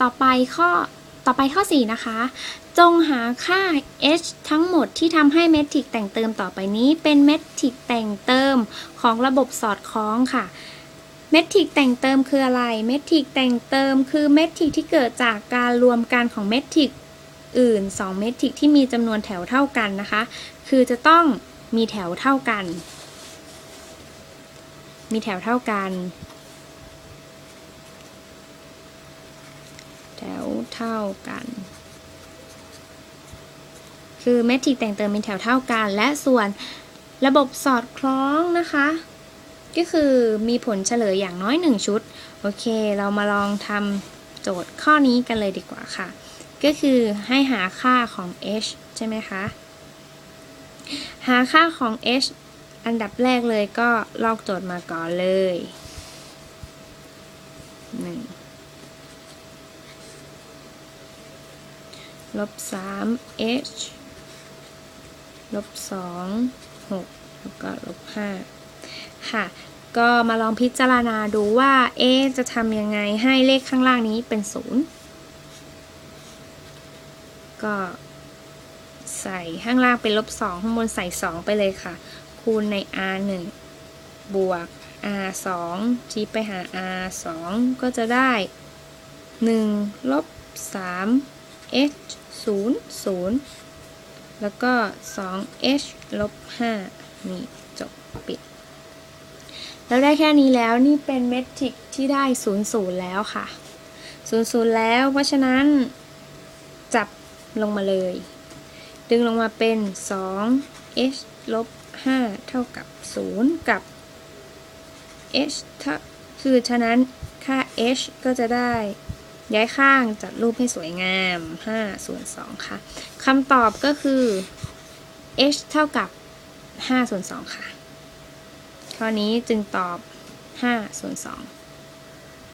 ต่อไปข้อต่อไปข้อ 4 นะคะ จงหาค่า h ทั้งหมดที่ทำให้เมทริกแต่งเติมต่อไปนี้เป็นเมทริกแต่งเติมของระบบสอดคล้องค่ะเมทริกแต่งเติมคืออะไร เมทริกแต่งเติมคือเมทริกที่เกิดจากการรวมกันของเมทริกอื่น 2 เมทริกที่มีจำนวนแถวเท่ากันนะคะ คือจะต้องมีแถวเท่ากัน มีแถวเท่ากัน เท่ากัน คือเมทริกแต่งเติมเป็นแถวเท่ากัน และส่วนระบบสอดคล้องนะคะ ก็คือมีผลเฉลยอย่างน้อย 1 ชุด โอเค เรามาลองทำโจทย์ข้อนี้กันเลยดีกว่าค่ะ ก็คือให้หาค่าของ h ใช่ไหมคะ หาค่าของ h อันดับแรกเลยก็ลอกโจทย์มาก่อนเลย 1 ลบสาม h ลบสองหกแล้วก็ลบห้าค่ะ ก็มาลองพิจารณาดูว่าเอจะทำยังไงให้เลขข้างล่างนี้เป็นศูนย์ก็ใส่ข้างล่างเป็นลบสองข้างบนใส่สองไปเลยค่ะ คูณใน r 1บวก r 2ชี้ไปหา r 2ก็จะได้1ลบ3 h 0 0 แล้วก็ 2h ลบ 5 นี่ จบ ปิดแล้วได้แค่นี้แล้วนี่เป็นเมทริกที่ได้ 0 0 แล้วค่ะ 0 0 แล้ว เพราะฉะนั้นจับลงมาเลย ดึงลงมาเป็น 2h ลบ 5 เท่ากับ 0 กับ h คือฉะนั้นค่า h ก็จะได้ ย้ายข้างจัดรูปให้สวยงาม5ส่วน2ค่ะคำตอบก็คือ h เท่ากับ5ส่วน2ค่ะ ข้อนี้จึงตอบ5ส่วน2